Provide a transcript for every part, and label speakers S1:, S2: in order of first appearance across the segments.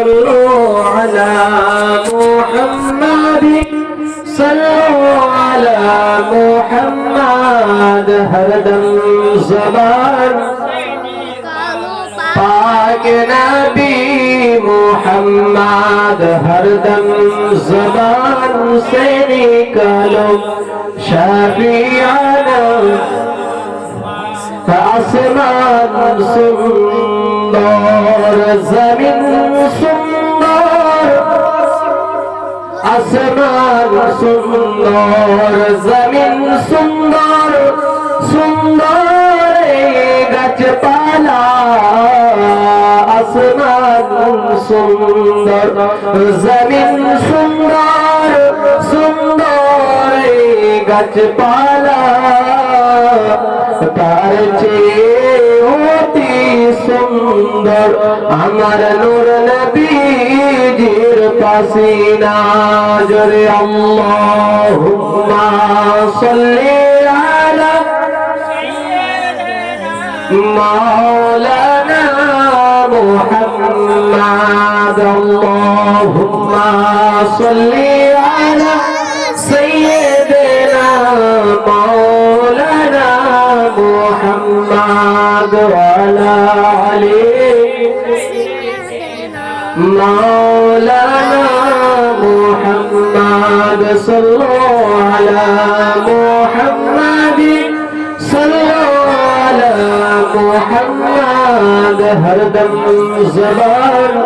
S1: صلوا على محمد صلوا على محمد هر دم زمان پاک نبی محمد ہر دم زبان سے نکالو شفیعنا فاسمان سن সুন্দর জমিন সুন্দর, আসমান সুন্দর, জমিন সুন্দর সুন্দর গাছপালা, আসমান সুন্দর, জমিন সুন্দর সুন্দর গাছপালা সুন্দর, আমার নূর নবীজির পাসিনা। জরে আল্লাহুম্মা সাল্লি আলা মাওলানা মুহাম্মাদ। আল্লাহুম্মা সাল্লি আলা সাইয়্যিদিনা মাওলানা মুহাম্মাদ ওয়া আলা مولانا محمد صلوا على محمد صلوا على محمد ہر دم زبان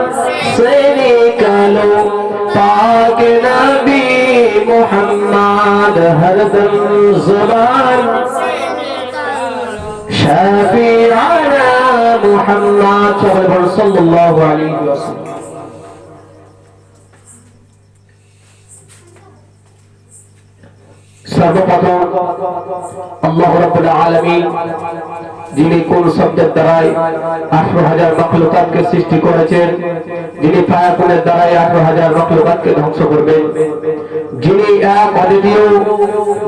S1: سے نکالو پاک نبی محمد ہر دم زبان شفیعنا محمد صلی اللہ علیہ وسلم সর্বপ্রথম আল্লাহ রাব্বুল আলামিন যিনি কোন শব্দের দ্বারাই আঠারো হাজার মখলুকাতকে সৃষ্টি করেছেন, যিনি ফায়াকুনের দ্বারাই আঠারো হাজার মখলুকাতকে ধ্বংস করবেন। যিনি এক অদ্বিতীয়,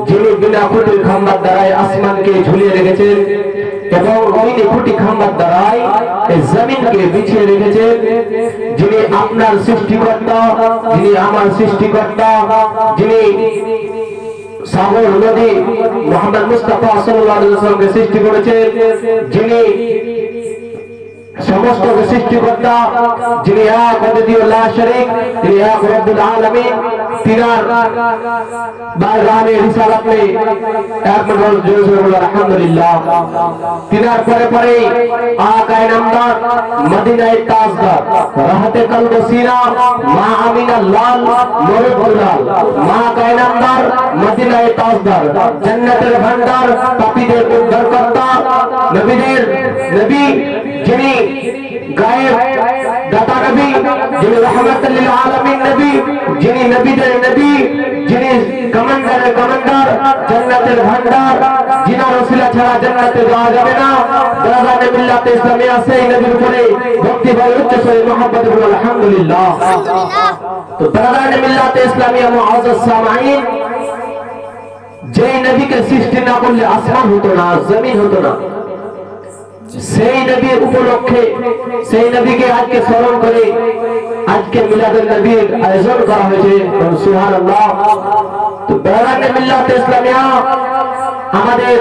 S1: যিনি বিনা খুঁটির খাম্বার দ্বারাই আসমানকে ঝুলিয়ে রেখেছেন এবং তিনি খুঁটি খাম্বার দ্বারাই জমিনকে বিছিয়ে রেখেছেন, যিনি আপনার সৃষ্টিকর্তা, যিনি আমার সৃষ্টিকর্তা, যিনি সাগর নদী মোহাম্মদ মুস্তাফা সাল্লাল্লাহু আলাইহি ওয়াসাল্লামকে সৃষ্টি করেছেন। যিনি সমস্ত সৃষ্টিকর্তা, যিনি এক অদ্বিতীয় লা শরীক, তিনি এক রব্বুল আলামিন, তিনার বাইরানে রিসালাত মে এক মডল জোরে বলো আলহামদুলিল্লাহ। তিনার পরে পরে আকায়ে নামদার মদিনায়ে তাজদার, রাহতে কলব সিনা, মা আমিনা লাল নূরুল্লাহ মা আকায়ে নামদার মদিনায়ে তাজদার, জান্নাতের ভান্ডার, পাপীদের উদ্ধারকর্তা নবীদের নবী যিনি গায়েব দাতা নবী যিনি রহমতুল লিল আলামিন নবী যিনি নবীদের নবী যিনি কমান্ডারের কমান্ডার জান্নাতের ভান্ডার যিনার ওসিলা ছাড়া জান্নাতে যাওয়া যাবে না দারানে মিল্লাতে ইসলামে আছে এই নবীর উপরে ভক্তি ভাই উচ্চ সরে মোহাম্মদ বলে আলহামদুলিল্লাহ তো দারানে মিল্লাতে ইসলামিয়া মুআজ্জাজ সামাইন যেই নবীকে সৃষ্টি না করলে আসমান হতো না জমিন হতো না সেই নবীর উপলক্ষে, সেই নবীকে আজকে স্মরণ করে, আজকে মিলাদুল নবীর আয়োজন করা হয়েছে। সুবহানাল্লাহ। তো বেড়ানে মিল্লাত ইসলামিয়া, আমাদের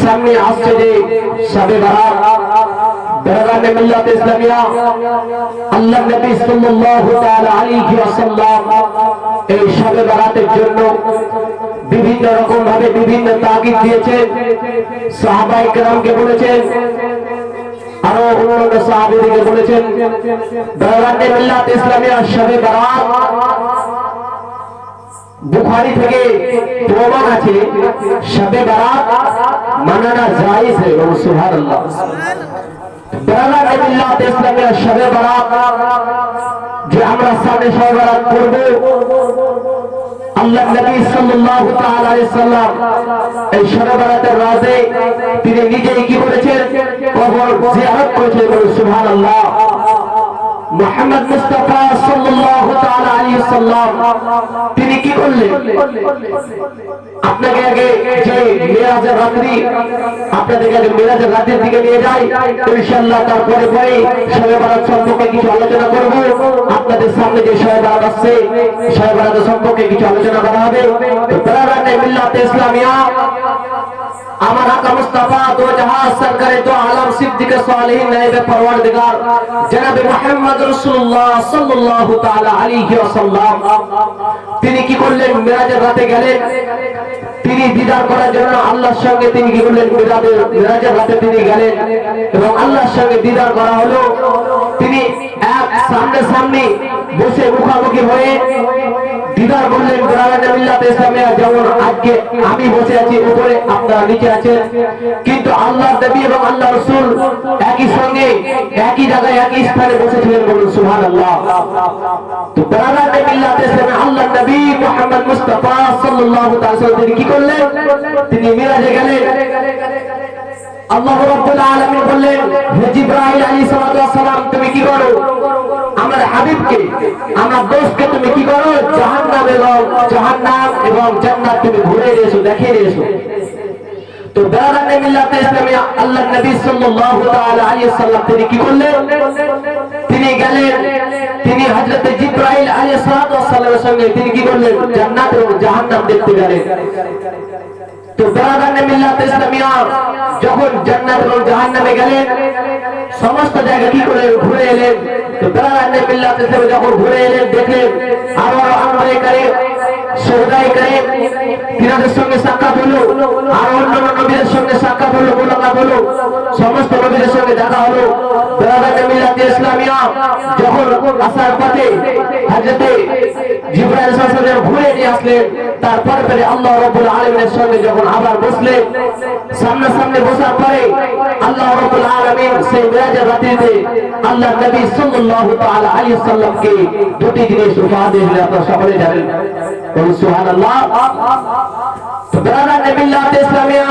S1: সামনে আসছে যে সবে বারাত বেড়ানে মিল্লাত ইসলামিয়া আল্লাহ নবী সাল্লাল্লাহু তাআলা আলাইহি ওয়াসাল্লাম এই সবে বাড়াতের জন্য বিভিন্ন রকম ভাবে বিভিন্ন তাগিদ দিয়েছেন। সাহাবাই কেরামকে বলেছেন, আরও অন্যান্য সাহাবিদিকে বলেছেন ইসলামী বুখারি থেকে প্রমাণ আছে মানানা জায়েজ রে ও ইসলামী সবে বারাত। যে আমরা সামনে সরবরাহ করব। আল্লাহ নবী সাল্লাল্লাহু তাআলা আলাইহি সাল্লাম এই সরবরাহের রাজে তিনি নিজেই কি বলেছেন কবর জিয়ারত করেছেন বলে সুবহানাল্লাহ। মোহাম্মদ মুস্তাফা সাল্লাল্লাহু তাআলা আলাইহি সাল্লাম, তিনি কি করলেন? আপনাকে আগে যে মেরাজের রাত্রি, আপনাদেরকে আগে মেরাজের রাতের দিকে নিয়ে যাই, ইনশাআল্লাহ তারপরে পরে শবে বরাত সম্পর্কে কিছু আলোচনা করব। আপনাদের সামনে যে শবে বরাত আসছে শবে বরাত সম্পর্কে কিছু আলোচনা করা হবে। তো প্রাণানে মিল্লাত ইসলামিয়া আমার আকা মুস্তাফা, দো জাহাজ সরকারে, দো আলম সিদ্দিক সালিহিন নাইবে পরওয়ারদিগার জনাব মুহাম্মদ রাসূলুল্লাহ সাল্লাল্লাহু তাআলা আলাইহি ওয়াসাল্লাম। তিনি কি করলেন? মিরাজের রাতে গেলেন। তিনি দিদার করার জন্য আল্লাহর সঙ্গে তিনি কি করলেন? মিরাজের মিরাজের রাতে তিনি গেলেন এবং আল্লাহর সঙ্গে দিদার করা হলো। তিনি এক সামনে সামনে বসে মুখামুখি হয়ে দিদার বললেন যেমন আজকে আমি বসে আছি, উপরে আপনারা নিচে আছেন। কিন্তু আল্লাহ নবী এবং আল্লাহ রাসূল একই সঙ্গে, একই জায়গায়, একই স্থানে বসেছিলেন বলুন, সুবহানাল্লাহ। তো কোরআন মিল্লাত ইসলামিয়া আল্লাহ নবী মুহাম্মদ মুস্তাফা সাল্লাল্লাহু তিনি কি করলেন? তিনি মিরাজে গেলেন। আল্লাহ রাব্বুল আলামিন বললেন, হে জিবরাইল আলাইহিস সালাম, তুমি কি করো? আমার হাবিবকে, আমার দোস্তকে তুমি কি করো? জাহান্নাম এবং জাহান্নাম এবং জান্নাত তুমি ঘুরে এসো দেখে এসো তো বেড়ানে মিল্লাতে ইসলামে আল্লাহ নবী সাল্লাল্লাহু তাআলা আলাইহি সাল্লাম তিনি কি করলেন? তিনি গেলেন, তিনি হযরত জিবরাইল আলাইহিস সালামের সঙ্গে তিনি কি করলেন? জান্নাত এবং জাহান্নাম দেখতে গেলেন। সমস্ত জায়গা কি করে ঘুরে এলেন? তো বেড়ানে মিল্লাতে ইসলামে যখন ঘুরে এলেন, দেখলেন আরও আনবারে করে সৌদাই করে তিনাদের সঙ্গে সাক্ষাৎ হলো, আর অন্যান্য নবীদের সঙ্গে সাক্ষাৎ হলো, মোলাকাত হলো, সমস্ত নবীদের সঙ্গে দেখা হলো। আল্লাহ রাব্বুল আলামিনের সঙ্গে যখন আবার বসলেন, সামনে সামনে বসার পরে আল্লাহ দুটি জিনিস উপহার দিয়েছিলেন। আপনারা সকলে জানেন। সুবহানাল্লাহ। ব্রাদার নবী ইসলামিয়া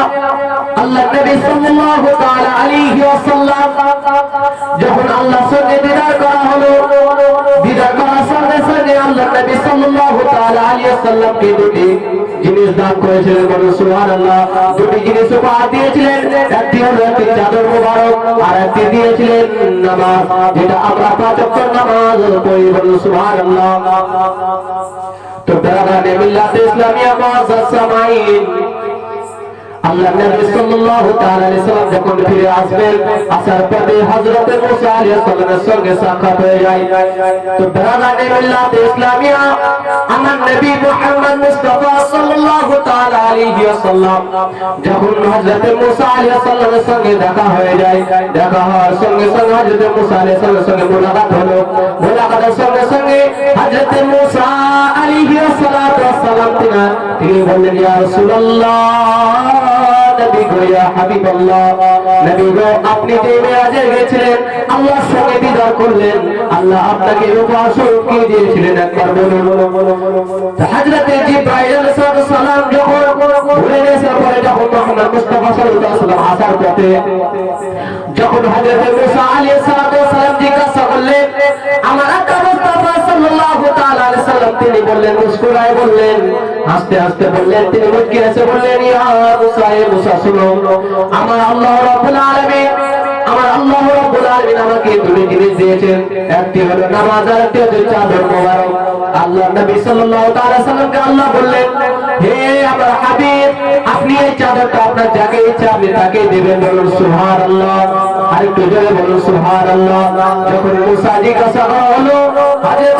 S1: আল্লাহ নবী সাল্লাল্লাহু তাআলা আলাইহি ওয়াসাল্লাম যখন আল্লাহর সঙ্গে দিদার করা হলো, দিদার করার সঙ্গে সঙ্গে আল্লাহ নবী সাল্লাল্লাহু তাআলা আলাইহি ওয়াসাল্লামকে দুটি জিনিস দান করেছিলেন, বলুন সুবহানাল্লাহ। দুটি জিনিস উপহার দিয়েছিলেন, একটি হলো একটি চাদর মোবারক, আর একটি দিয়েছিলেন নামাজ, যেটা আমরা পাঁচ ওয়াক্ত নামাজ পড়ি, বলুন সুবহানাল্লাহ। তো বেড়ানে মিল্লাত ইসলামিয়া মুআজ্জাজ সামাইন আল্লাহ নবী সাল্লাল্লাহু তাআলা যখন ফিরে আসবেন, আসার পথে হযরত মুসা আলাইহিস সঙ্গে সাক্ষাৎ হয়ে যায়। তো বেড়ানে মিল্লাত ইসলামিয়া, আমার নবী মুহাম্মদ মুস্তাফা সাল্লাল্লাহু তাআলা আলাইহি ওয়াসাল্লাম যখন হযরত মুসা আলাইহিস সঙ্গে দেখা হয়ে যায়, দেখা হওয়ার সঙ্গে সঙ্গে হযরত মুসা আলাইহিস সঙ্গে মোলাকাত হলো। মোলাকাতের সঙ্গে সঙ্গে হযরত মুসা আলাইহি সালাতু ওয়াসসালাম তিনি বললেন, ইয়া রাসূলুল্লাহ! নবী গো ইয়া হাবিবাল্লাহ, নবী গো, আপনি যে মেরাজে গেছিলেন আল্লাহর সঙ্গে দিদার করলেন, আল্লাহ আপনাকে উপহার কি দিয়েছিলেন একবার বলুন। হযরতে জিবরাইল সালাম যখন ঘুরে এসে পরে যখন মুহাম্মদ মুস্তাফা সাল্লাল্লাহু আলাইহি ওয়াসাল্লাম আসার পথে, যখন হযরতে মুসা আলাইহিস বললেন, মুস্কুরায় বললেন, হাসতে হাসতে বললেন, তিনি মুচকি হেসে বললেন, ইয়া মুসা এ মুসা, শুনো, আমার আল্লাহ রাব্বুল আলামিন, আমার আল্লাহ রাব্বুল আলামিন আমাকে দুটি জিনিস দিয়েছেন। একটি হলো নামাজ আর একটি হচ্ছে চাদর মোবারক। আল্লাহ নবী সাল্লাল্লাহু তাআলা সাল্লামকে আল্লাহ বললেন, হে আমার হাবিব, আপনি এই চাদরটা আপনার যাকে ইচ্ছা আপনি তাকে দেবেন। বলুন সুবহানাল্লাহ। জোরে বলুন সুবহানাল্লাহ। যখন মুসা হলো হযরত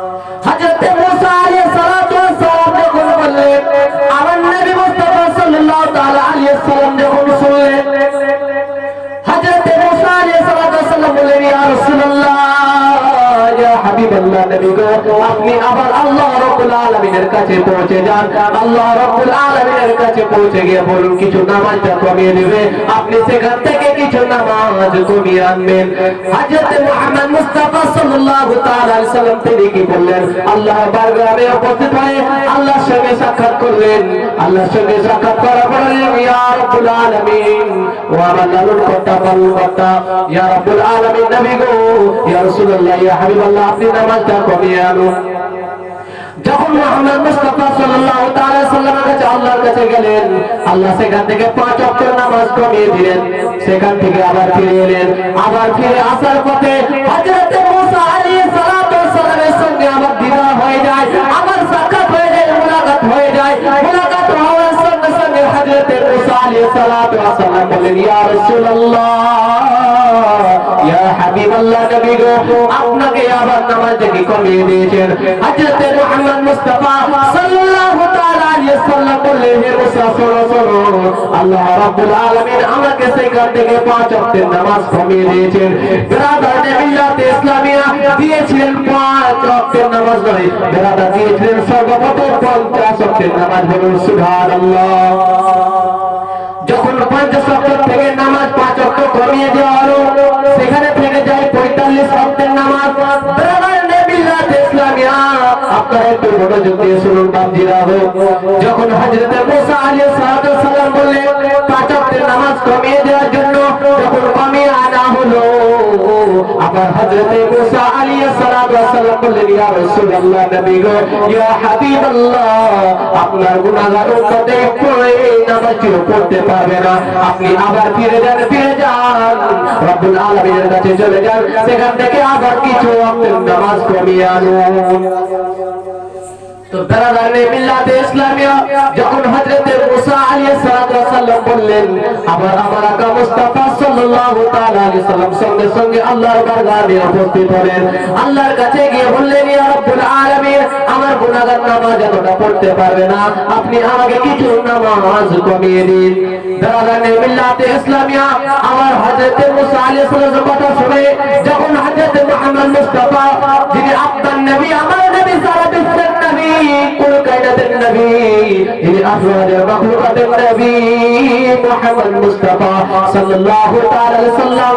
S1: ইয়া হাবিবাল্লাহ নবী গো আপনি আবার আল্লাহ রাব্বুল আলামিনের কাছে পৌঁছে যান। আল্লাহ রাব্বুল আলামিনের কাছে পৌঁছে গিয়ে বলুন, কিছু নামাজটা কমিয়ে দিবে। আপনি সেখান থেকে কিছু নামাজ কমিয়ে আনবেন। হযরত মুহাম্মদ মুস্তাফা সাল্লাল্লাহু তাআলা আলাইহি সাল্লাম তিনি কি বললেন? আল্লাহ বারগাহে উপস্থিত হয়ে আপনি নামাজটা কমিয়ে আনুন। যখন মুহাম্মদ মুস্তাফা সাল্লাল্লাহু তাআলা সাল্লামের কাছে আল্লাহর কাছে গেলেন, আল্লাহ সেখান থেকে পাঁচ ওয়াক্ত নামাজ কমিয়ে দিলেন। সেখান থেকে আবার ফিরে এলেন। আবার ফিরে আসার পথে হযরত মুসা আলাইহিস সালাতু সালামের সঙ্গে আবার দিদার হয়ে যায় আবার সাক্ষাৎ হয়ে যায়, মুলাকাত হয়ে যায়। মুলাকাত হওয়ার সঙ্গে সঙ্গে হযরত মুসা আলাইহিস সালাতু সালাম বলেন ইয়া রাসূলুল্লাহ! ইয়া হাবিবাল্লাহ নবী গো, আপনাকে আবার নামাজ থেকে কমিয়ে দিয়েছেন। হযরত মুহাম্মদ মুস্তাফা সাল্লাল্লাহু তাআলা আলাইহি সাল্লাম বললেন, হে আল্লাহ রাব্বুল আলামিন আমাকে সেখান থেকে পাঁচ ওয়াক্তের যখন পঞ্চাশ অক্টর থেকে নামাজ পাঁচ অক্টর কমিয়ে দেওয়া হলো, সেখানে থেকে যায় পঁয়তাল্লিশ অক্টের নামাজ। ব্রাদার নেবিলাত ইসলামিয়া, আপনারা একটু মনোযোগ দিয়ে শুনুন বাপজিরা হোক। যখন হযরত মুসা আলাইহিস সালাম বললেন অক্টের নামাজ কমিয়ে দেওয়ার জন্য যখন কমিয়ে আনা হলো, আবার হযরত মুসা আলাইহিস সালাম গো ইয়া হাবিবাল্লাহ, আপনার গুনাহগার উম্মতে পড়ে পারবে না। আপনি আবার ফিরে যান ফিরে যান। রব্বুল আলামিনের কাছে চলে যান। সেখান থেকে আবার কিছু আপনার নামাজ কমিয়ে আনুন। আল্লাহর কাছে গিয়ে বললেন আমার গুনাহগার নামাজ এতটা পড়তে পারবে না। আপনি আমাকে কিছু নামাজ কমিয়ে দিন। ইসলামিয়া আমার হযরতে মুসা যখন হযরতে মুহাম্মদ মুস্তাফা, যিনি আপনার নবী, আমার নবী সারা আফরাদের মাখলুকাতের নবী মুহাম্মদ মুস্তাফা সাল্লাল্লাহু তাআলা আলাইহি সাল্লাম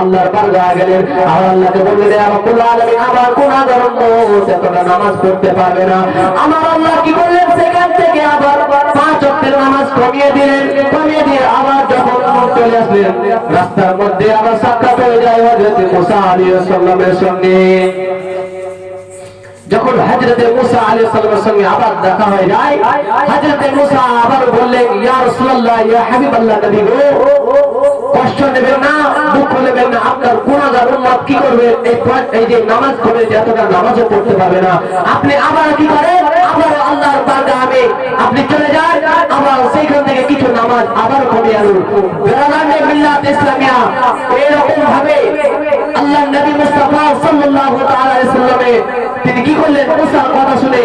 S1: আল্লাহর বারগাহে গেলেন। আর আল্লাহকে বললেন ইয়া রাব্বুল আলামিন, আমার গুনাহগার উম্মত এতটা নামাজ পড়তে পারবে না। আমার আল্লাহ কি করলেন সেখান থেকে আবার পাঁচ ওয়াক্তের নামাজ কমিয়ে দিলেন। কমিয়ে দিয়ে আবার যখন চলে আসলেন, রাস্তার মধ্যে আবার সাক্ষাৎ হয়ে যায় সঙ্গে। যখন হযরতে মুসা আলাইহিস সালামের সঙ্গে আবার দেখা হয়ে যায়, হযরতে মুসা আবার বললেন, ইয়া রাসূলুল্লাহ, ইয়া হাবিবাল্লাহ নবী গো, কষ্ট নেবেন না, দুঃখ নেবেন না, আপনার গুনাহগার উম্মত কি করবে? এই এই যে নামাজ পড়ে এতটা নামাজও পড়তে পারবে না। আপনি আবার কি করেন? আবার আল্লাহর বারগাহে আপনি চলে যান, আবার সেইখান থেকে কিছু নামাজ আবার কমে আনুন বেরাদানে মিল্লাত ইসলামিয়া এরকম ভাবে আল্লাহ নবী মুস্তাফা সাল্লাল্লাহু তাআলা আলাইহি সাল্লামে কি করলেন? কথা শুনে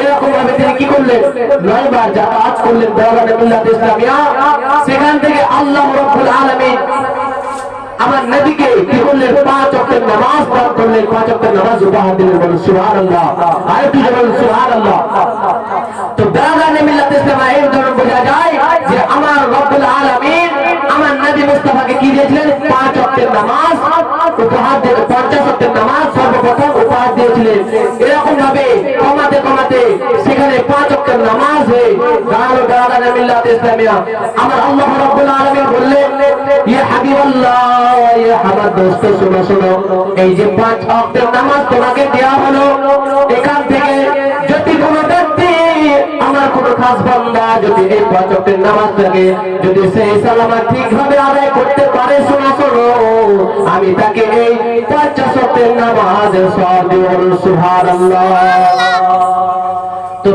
S1: এরকম ভাবে তিনি কি করলেন? নয়বার যাতায়াত করলেন বেরাদানে মিল্লাত ইসলামিয়া। সেখান থেকে আল্লাহ রাব্বুল আলামিন আমার নবীকে কি করলেন? পাঁচ অক্টের নামাজ দান করলেন। পাঁচ অক্টের নামাজ উপহার দিলেন। বলেন, সুবহানাল্লাহ। আরেকটু যে বলেন, সুবহানাল্লাহ। তো বেরাদানে মিল্লাত ইসলামিয়া এই উদাহরণ বোঝা যায় যে আমার রব্বুল আলামিন আমার নবী মুস্তাফাকে কি দিয়েছিলেন? অক্টের নামাজ, উপহার দিয়ে পঞ্চাশ অক্টের নামাজ সর্বপ্রথম উপহার দিয়েছিলেন। এরকম ভাবে কমাতে কমাতে সেখানে পাঁচ অক্টের নামাজ হয়ে দাঁড়াল বেরাদানে মিল্লাত ইসলামিয়া। আমার আল্লাহ রব্বুল আলামিন বললেন, ইয়া হাবিবাল্লাহ, ইয়া হামাদ দোস্ত, শোনো শোনো। এই যে পাঁচ অক্টের নামাজ তোমাকে দেওয়া হলো, এখান থেকে আমার কোনো বান্দা যদি এই পাঁচ অক্টের নামাজটাকে যদি সেই সালামাত ঠিকভাবে আদায় করতে পারে, শোনো শোনো, আমি তাকে এই পঞ্চাশ অক্টের নামাজের তো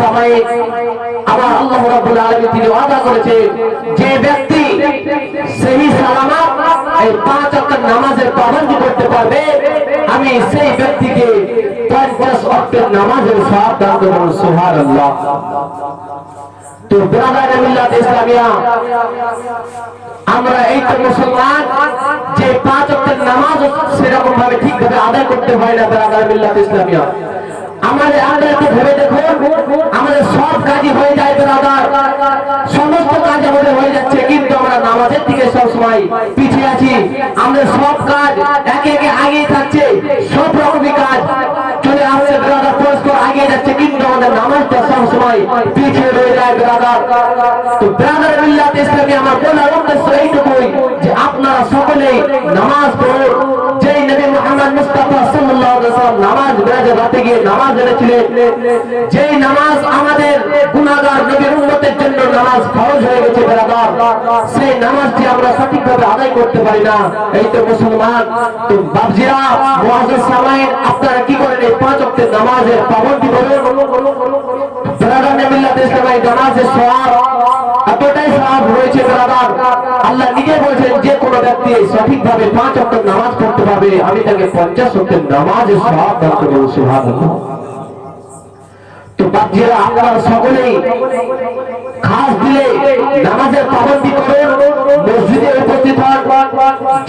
S1: সামাই আবার আল্লাহ রাব্বুল আলামিন তিনি ওয়াদা করেছে যে ব্যক্তি সেই সালামাত এই পাঁচ ওয়াক্ত নামাজের পাবন্দি করতে পারবে, আমি সেই ব্যক্তিকে পঞ্চাশ ওয়াক্তের নামাজের সওয়াব দান করব সুবহানাল্লাহ। তো বেড়াতে মিল্লাত ইসলামিয়া, আমরা এই তো মুসলমান, যে পাঁচ ওয়াক্তের নামাজ সেরকম ভাবে ঠিকভাবে আদায় করতে হয় না বেরাদার মিল্লাত ইসলামিয়া। আমাদের আমরা ভেবে দেখুন, আমাদের সব কাজই হয়ে যায় বেরাদার। সমস্ত কাজ আমাদের হয়ে যাচ্ছে, কিন্তু আমরা নামাজের দিকে সবসময় পিছিয়ে আছি। আমাদের সব কাজ একে একে আগিয়ে থাকছে, সব রকমই কাজ। বেরাদার পরস্পর আগিয়ে যাচ্ছে, কিন্তু আমাদের নামাজটা সবসময় পিছিয়ে রয়ে যায়, বেরাদার। তো বেরাদার মিল্লাত ইসলামী, আমার বলার উদ্দেশ্য এইটুকুই যে আপনারা সকলেই নামাজ পড়ুন। আল্লাহ নিজে বলছেন যে কোনো ব্যক্তি সঠিকভাবে পাঁচ ওয়াক্ত নামাজ পড়তে পারবে। আমি তাকে পঞ্চাশ ওয়াক্তের নামাজের সওয়াব দান করব, সুবহানাল্লাহ। তো বাচ্চারা, আপনারা সকলেই খাস দিলে নামাজের পাবন্দি করুন, মসজিদে উপস্থিত হন।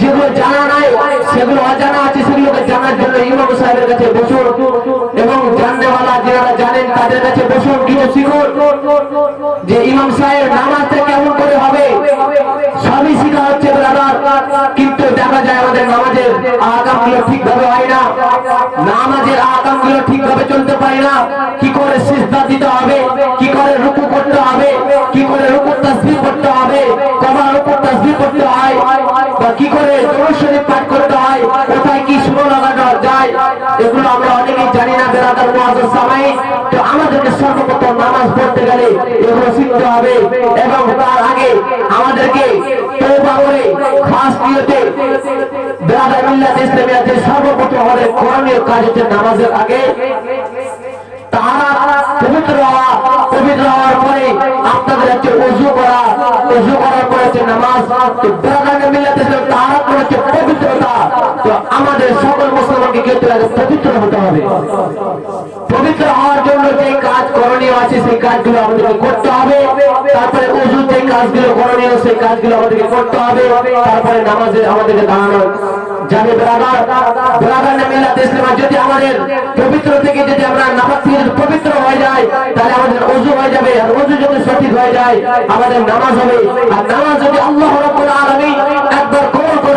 S1: যেগুলো জানা নাই, সেগুলো অজানা আছে, সেগুলোকে জানার জন্য ইমাম সাহেবের কাছে বসুন এবং জাননেওয়ালা যারা জানেন তাদের কাছে বসুন কিছু শিখুন যে ইমাম সাহেব নামাজটা নামাজের আগামগুলো ঠিকভাবে হয় চলতে পারে না। কি করে সিজদা দিতে হবে? কি করে রুকু করতে হবে? কি করে রুকু তাসবিহ করতে হবে? কবার উপর তাসবিহ করতে হয়? কি করে দরুদ শরীফ পাঠ করতে জানি না বেরাদার মুআজ্জিজ সামাই, তো আমাদেরকে সর্বপ্রথম নামাজ পড়তে গেলে এগুলো শিখতে হবে এবং তার আগে আমাদেরকে আমাদের করণীয় কাজ হচ্ছে নামাজের আগে তাহারা পবিত্র হওয়া, পবিত্র হওয়ার পরে আপনাদের হচ্ছে উজু করা উজু করার পরে হচ্ছে নামাজ, তো বেরাদার মিল্লাত ইসলাম তাহারা হচ্ছে পবিত্রতা, তো আমাদের সকল হবে পবিত্র হতে হবে। পবিত্র হওয়ার জন্য যে কাজ করণীয় আছে, সেই কাজগুলো আমাদেরকে করতে হবে। থেকে যদি আমরা নামাজ পবিত্র হয়ে যায়, তাহলে আমাদের অজু হয়ে যাবে। আর অজু যদি সঠিক হয়ে যায়, আমাদের নামাজ হবে। আর নামাজ যদি আল্লাহ রাব্বুল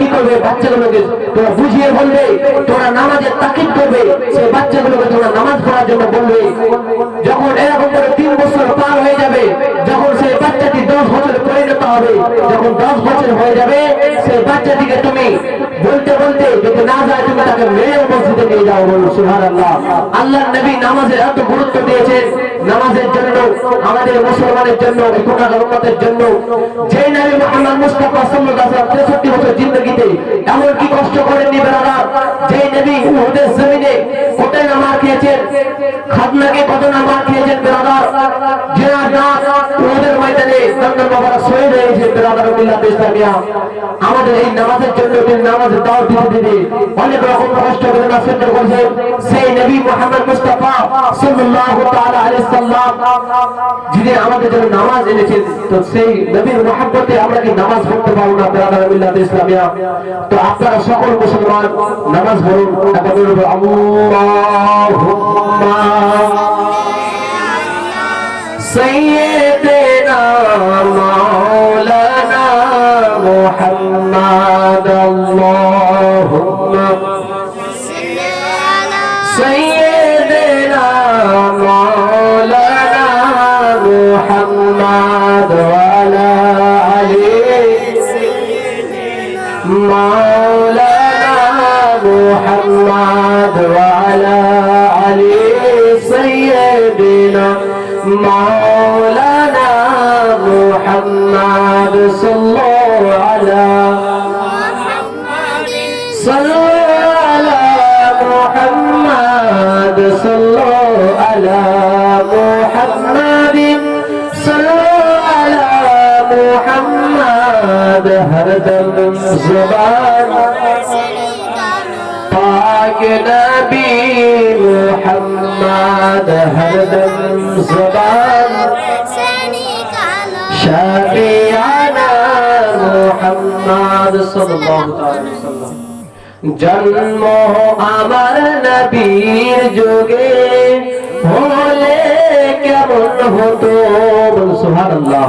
S1: কি করবে? বাচ্চাগুলোকে তোরা বুঝিয়ে বলবে, তোরা নামাজের তাকিদ করবে, সেই বাচ্চাগুলোকে তোরা নামাজ পড়ার জন্য বলবে। যখন এরকম করে তিন বছর পার হয়ে যাবে, যখন সেই বাচ্চাটি দশ বছরে পরিণত হবে, যখন দশ বছর হয়ে যাবে, সেই বাচ্চাটিকে তুমি বলতে বলতে, যদি না যায়, তুমি তাকে মেয়ে মসজিদে নিয়ে যাও বলো, সুবহানাল্লাহ। আল্লাহ আল্লাহ নবী নামাজের এত গুরুত্ব দিয়েছেন, নামাজের জন্য, আমাদের মুসলমানের জন্য উম্মতের জন্য। যে নবী মুহাম্মদ মুস্তাফা সাল্লাল্লাহু আলাইহি বছর জিন্দেগিতে এমন কি কষ্ট করেননি বেরাদা যে নবী উহুদের জমিনে কোথায় নামাজ খেয়েছেন, খাদনাকে কত নামাজ খেয়েছেন বেরাদা যে না উহুদের ময়দানে দন্দন বাবারা শহীদ হয়েছে বেরাদার মিল্লাত ইসলামিয়া আমাদের এই নামাজের জন্য দিন নামাজের দাওয়াত দিতে দিতে অনেক রকম কষ্ট বেদনা সহ্য করেছে সেই নবী মুহাম্মদ মুস্তাফা সাল্লাল্লাহু তাআলা আলাইহি সাল্লাম যিনি আমাদের জন্য নামাজ এনেছেন তো সেই নবীর মহব্বতে আমরা কি নামাজ পড়তে পারবো না বেরাদার মিল্লাত ইসলামিয়া তো আপনারা সকল মুসলমান নামাজ পড়ুন একবার বলুন আল্লাহুম্মা سيدنا আল্লাহ হর দম জবান পাক নবী মুহাম্মদ হর দম জবান শাফিয়ানা মুহাম্মদ সাল্লাল্লাহু আলাইহি ওয়াসাল্লাম। জন্ম আমার নবীর যুগে হলে কেমন হতো সুবহানাল্লাহ।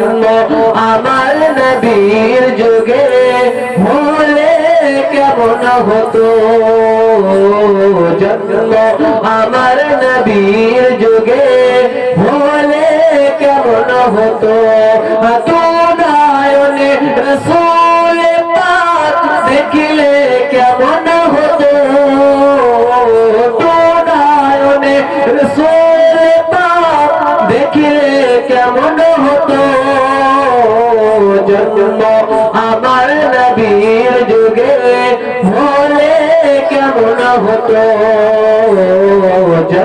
S1: জন্ম আমার নবীর যুগে ভুলে কেমন হতো? জন্ম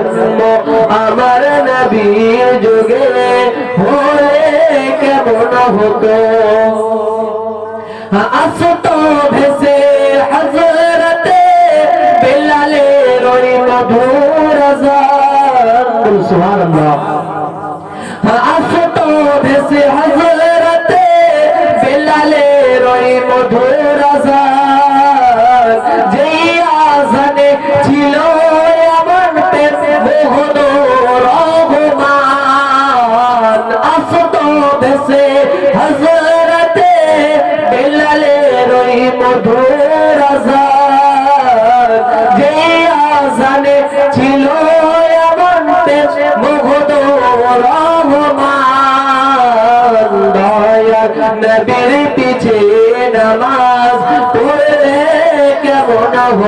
S1: জন্ম আমার নবীর যুগে হলে কেমন হতো? আসতো ভেসে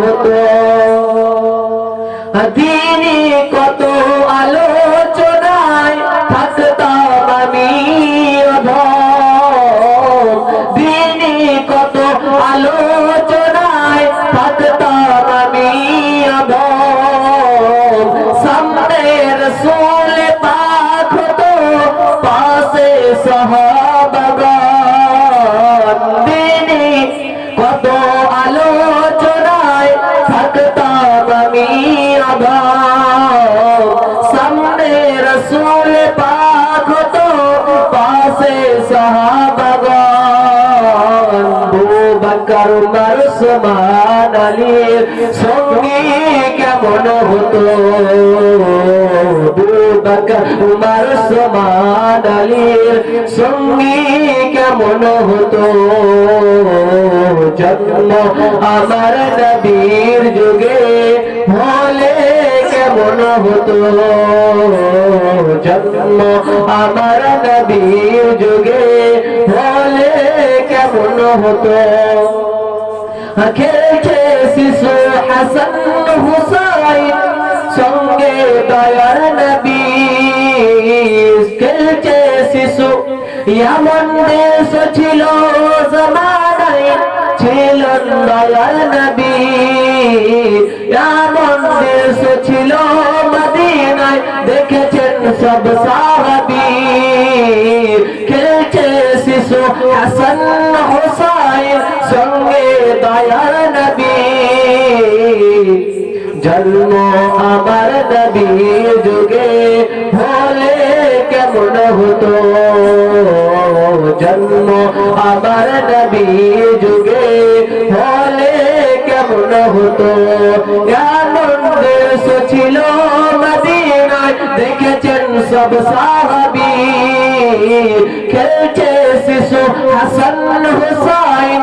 S1: হতো দিনী কত আলোচনায় থাকতাম আমি দিনী কত আলোচনায় থাকতাম আমি সামনে রসুল পাক হতো, পাশে সাহাবাগান বকর উমর উসমান আলীর সঙ্গে কেমন হতো? বকর, উমর উসমান আলীর সঙ্গে কেমন হতো? জন্ম আমার নবীর যুগে হলে কেমন হতো? জন্ম আমার নবীর যুগে হলে কেমন হতো? খেলছে শিশু, হাসান হুসাইন সঙ্গে ছিল জমানায় ছিল দয়ার নবী এমন দেশ ছিল মদিনায় দেখেছেন সব সাহাবী খেলছে শিশু হাসান জন্ম আমার নবী যুগে হলে কেমন হতো? জন্ম আমার নবী যুগে হলে কেমন হতো? ছিল মদিনায়, দেখেছেন সব সাহাবি। খেলছে শিশু হাসান হুসাইন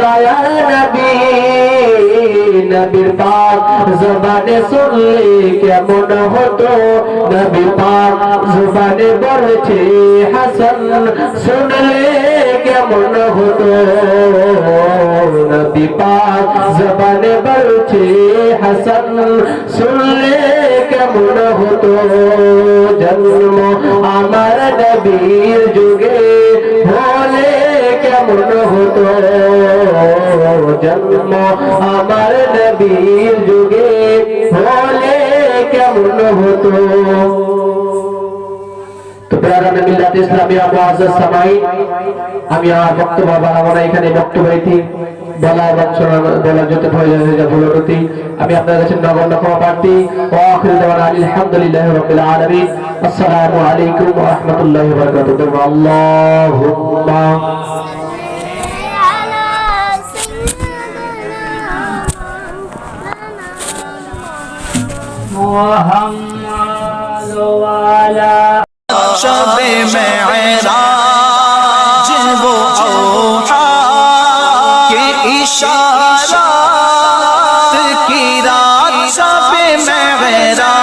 S1: দয়াল নবী, নবীর পাক জবানে শুনলে কেমন হতো? নবী পাক জবানে বলছে, হাসান, শুনলে কেমন হতো? নবী পাক জবানে বলছে, হাসান, শুনলে কেমন হতো? জন্ম আমার নবীর যুগে হলে কেমন হতো? জন্ম আমার নবীর যুগে হলে কেমন হতো? আমি আর বক্তব্য বাড়াবো না এখানে বক্তব্য বলা এবং বলার যত প্রয়োজন হয়ে যায় ভুলের প্রতি। আমি আপনার কাছে নগণ্য ক্ষমা প্রার্থী। ও আখির দেওয়ান আলহামদুলিল্লাহ রবিল আলমী আসসালামু আলাইকুম রহমতুল্লাহ
S2: বরকাত আল্লাহ
S3: محمد وعلى
S4: شب معراج وہ اشارہ کی رات سب میں غیرہ